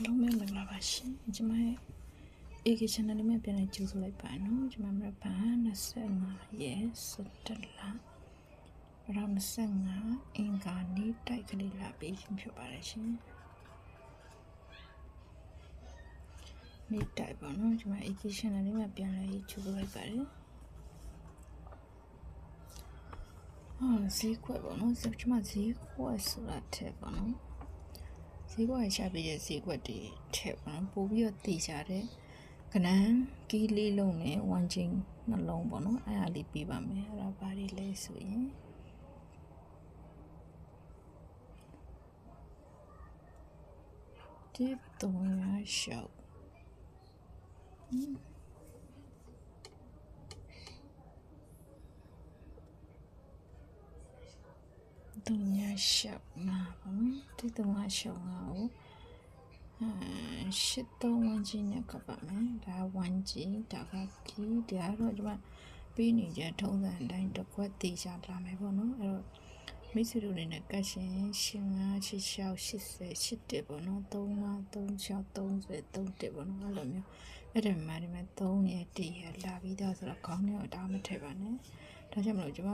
အားလုံးပဲမင်္ဂလာပါရှင်ကျွန်မရဲ့ AK channel လေးမှာပြန်လည်ကြိုဆိုလိုက်ပါနော်ကျွန်မမရပါ25ရက်17လရောင်း25အင်္ဂါနေ့တိုက်ကလေးလာပြီးဖြစ်ပါတယ်ရှင်နေ့တိုက်ပါနော်ကျွန်မ AK channel လေးမှာပြန်လည်ကြိုဆိုလိုက်ပါတယ်ဟာဈေးကွက်ပေါ့နော်ကျွန်မဈေးကွက်ဆိုတာထက်ပေါ့နော် ဈေးကွက်ရှာပြတဲ့ဈေးကွက်တွေထက်ပေါ့နော်ပို့ပြီးတော့တည်ကြတဲ့ကနန်းကီးလေးလုံးနဲ့ဝမ်ချင်းနှလုံးပေါ့နော်အဲ့ဒါလေးပြပါမယ်အဲ့ဒါဘာတွေလဲဆိုရင်ဒီတော့ရရှောက် တုံညာရှောက်မှာပေါ့နော်ဒီတုံညာရှောက်မှာကိုအဲရှစ်တုံးဝန်းကြီးနဲ့ကပ်ပါမယ်ဒါဝန်းကြီးဒါကကီးဒါကတော့ကျွန်မပြီးနေကြထုံးစံအတိုင်းတစ်ခွက်တေချာလာမယ်ပေါ့နော်အဲ့တော့မိတ်ဆွေတို့အနေနဲ့ကတ်ရှင်ရှင်ငါရှစ်ရှောက်80 80ပေါ့နော်35 36 30 30ပေါ့နော်အဲ့လိုမျိုးအဲ့ဒါမှဒီမှာ3ရက်1ရက်လာပြီးသားဆိုတော့ခေါင်းထဲကိုဒါမထည့်ပါနဲ့ဒါကြောင့်မလို့ကျွန်မ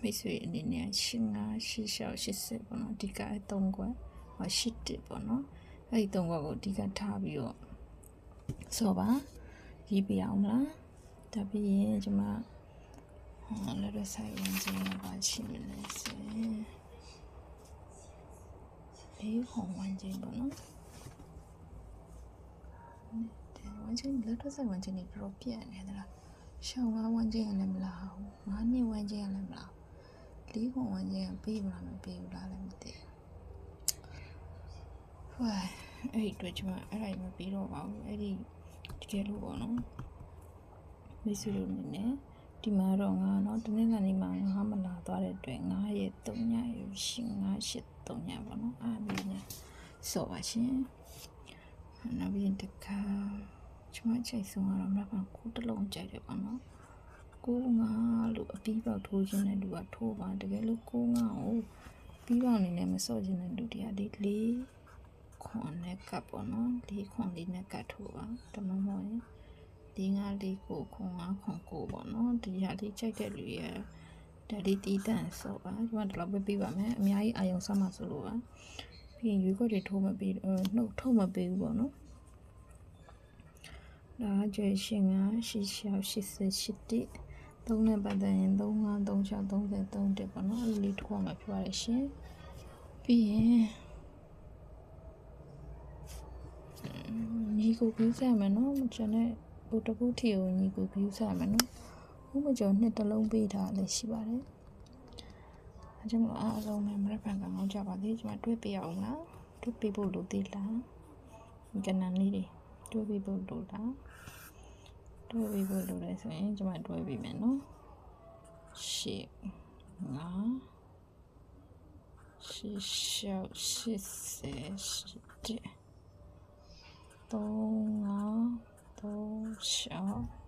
မိတ်ဆွေအနေနဲ့ရှင်ငါရှစ်ရှောက်80ပေါ့နော်ဒီကအဲ3ခွက်ဟော80ပေါ့နော်အဲ့ဒီ3ခွက်ကိုအဓိကထားပြီးတော့ဆိုပါရေးပြအောင်လားဒါပြီးရင်ကျွန်မဟောလည်းတော့ဆိုင်ဝင်ခြင်းနဲ့ပါရှိမလဲစေလေးခုံဝင်ခြင်းပေါ့နော်ဒီဝင်ခြင်းလည်းတော့ဆိုင်ဝင်ခြင်းနေတော့ပြည့်နေသလား ရှောင်းကားဝင်ခြင်းလည်းမလားငါးနှစ်ဝင်ခြင်းလည်းမလားလေးခုံဝင်ခြင်းပေးမလားမပေးဘူးလားလည်းမသိဟွာအဲ့ဒီအတွက်ကျွန်မအဲ့ဒါမပြီးတော့ပါဘူးအဲ့ဒီတကယ်လို့ပေါ့နော်မိတ်ဆွေတို့အနေနဲ့ဒီမှာတော့ငါเนาะတနင်္လာနေ့မှာငါမလာသွားတဲ့အတွက်ငါရဲ့3ညရရှင်ငါရှစ်3ညပေါ့နော်အားပြီးညဆိုပါရှင်နောက်ပြီးတခါ ကျွန်မချိန်ဆုံးကတော့မကကိုတလုံးကြိုက်တယ်ပေါ့နော်ကိုငါလို့အပြီးပေါက်ထိုးခြင်းတဲ့လူကထိုးပါတကယ်လို့ကိုငါကိုပြီးပေါက်နေနဲ့မစော့ခြင်းတဲ့လူတရားလေးလေးခွန်နဲ့ကပ်ပေါ့နော်လေးခွန်လေးနဲ့ကပ်ထိုးပါတမမောရင်ဒီငါလေးကိုခွန်ငါခွန်ကိုပေါ့နော်ဒီဟာလေးကြိုက်တဲ့လူရဲ့ဒါလေးတီးတန့်ဆော့ပါဒီမှာဒီလောက်ပဲပြီးပါမယ်အများကြီးအာယုံဆော့မှဆိုလို့ပါပြီးရင်ရွေးခွက်တွေထိုးမပြီးနှုတ်ထုတ်မပေးဘူးပေါ့နော် ဒါကျွေးရှင်ကရှီရှောက်88တိသုံးနဲ့ပတ်သက်ရင်35 36 33တက်ပေါ့နော်အဲ့လိုလေးထိုးရမှာဖြစ်ပါတယ်ရှင်ပြီးရင်ညီကိုပြီးဆက်မယ်နော်ကျွန်တော်ဘုတကုထီကိုညီကိုပြီးဆက်မယ်နော်ဥမကျော်နှစ်တလုံးပေးထားလည်းရှိပါတယ်အဲကြောင့်အားလုံးပဲမရဖန်ကငေါကြပါသေးကျွန်မတွေ့ပြအောင်လားတွေ့ပြဖို့လိုသေးလားကနန်လေးတွေ တွေ့ပြဖို့လိုလားတွေ့ပြဖို့လိုလဲဆိုရင်ကျွန်မတွေ့ပြမယ်နော်ရှေ့ငါရှေ့ရှောက်ရှစ်ဆယ်ရှစ်တဲ့သုံးငါသုံးရှောက်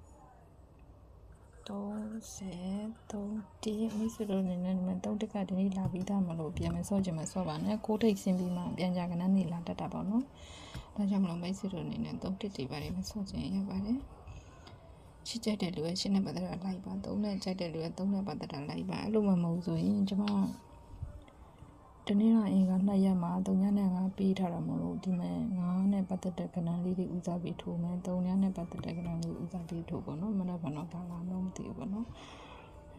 33တိမိစလိုနေနေမှာတုံးတက်ကဒီနေ့လာပြီးသားမလို့ပြန်မစော့ချင်မစော့ပါနဲ့ကိုထိတ်ဆင်းပြီးမှပြန်ကြကနန်းနေလာတတ်တာပေါ့နော် ဒါကြောင့်မလို့မိစလိုနေနေတုံးတက်တွေပါတယ်မစော့ချင်ရပါတယ်ချစ်ကြိုက်တဲ့လူရဲ့ရှင်းတဲ့ပတ်သက်တာလိုက်ပါသုံးနဲ့ကြိုက်တဲ့လူရဲ့သုံးနဲ့ပတ်သက်တာလိုက်ပါအဲ့လိုမှမဟုတ်ဆိုရင်ကျွန်မတနေ့ကအင်္ဂါနှစ်ရက်မှာ၃ညနဲ့ငါပေးထားတာမလို့ဒီမဲ့ငါနဲ့ပတ်သက်တဲ့ကဏ္ဍလေးတွေဦးစားပေးထိုးမယ်၃ညနဲ့ပတ်သက်တဲ့ကဏ္ဍလေးဦးစားပေးထိုးပေါ့နော်မနေ့ကတော့ဘာလာမှမသိဘူးပေါ့နော်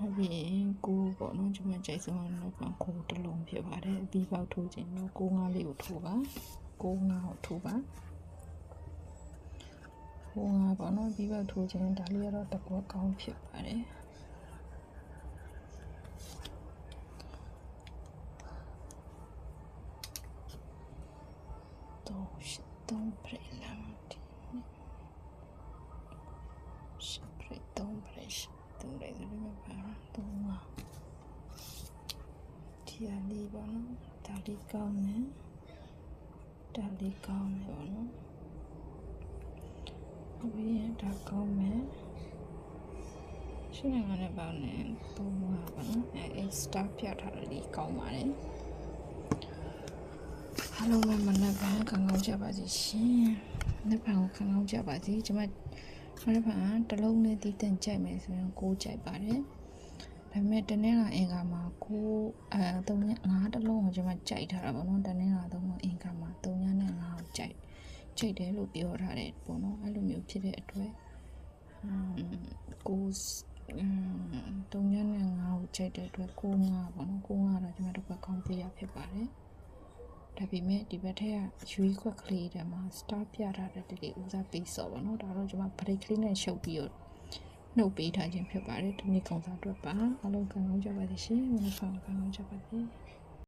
အပြင်ကိုပေါ့နော်ကျွန်မကြိုက်ဆုံးတော့ကိုတလုံးဖြစ်ပါတယ်အပြီးပေါက်ထိုးခြင်းတော့ကိုငါးလေးကိုထိုးပါ ကိုငါးကိုထိုးပါကိုငါးပေါ့နော်ပြီးပေါက်ထိုးခြင်းဒါလေးကတော့တကွက်ကောင်းဖြစ်ပါတယ်တော့တော့ပရလမ်တီရှပရတော့ပရရှတုံးလိုက်တယ်မပါ တော့မှာဒီအလေးပါနော်ဒါလေးကောင်းနေဒါလေးကောင်းနေပါနော်ဘီးရဒါကောင်းမယ်ရှင်းနေမှာပါနေပုံမှာပါနော်အဲ star ပြထားတာလေးကောင်းပါတယ်ဟာအားလုံးပဲမနက်ပိုင်းခံကောင်းကြပါစေရှင်။နေ့ပိုင်းကိုခံကောင်းကြပါစေ။ကျွန်မမနေ့ပိုင်းတစ်လုံးနဲ့တည်တံ့ကြိုက်မယ်ဆိုရင်ကိုးကြိုက်ပါတယ်။ ဒါပေမဲ့တနေ့လာအင်္ဂါမှာကိုအဲသုံးညငါးတစ်လုံးကိုကျွန်မကြိုက်ထားတာပေါ့နော်။တနေ့လာသုံးလုံးအင်္ဂါမှာသုံးညနဲ့ငါးကိုကြိုက်ကြိုက်တယ်လို့ပြောထားတယ်ပေါ့နော်။အဲ့လိုမျိုးဖြစ်တဲ့အတွက်အမ်ကိုအမ်သုံးညနဲ့ငါးကိုကြိုက်တဲ့အတွက်ကိုးငါးပေါ့နော်။ကိုးငါးတော့ကျွန်မတို့ကကောင်းပေးရဖြစ်ပါတယ်။ဒါပေမဲ့ဒီဘက်ထက်ကရွေးခွက်ကလေးတွေမှာ star ပြထားတဲ့တလေးဦးစားပေးစော်ပါတော့ဒါတော့ကျွန်မ break ကလေးနဲ့ရှုပ်ပြီးတော့ နှုတ်ပေးထားခြင်းဖြစ်ပါတယ်ဒီနေ့ကောင်စားအတွက်ပါအလုံးကောင်းကောင်းကြပါစေရှင်ဝန်ဆောင်ကောင်းကောင်းကြပါစေ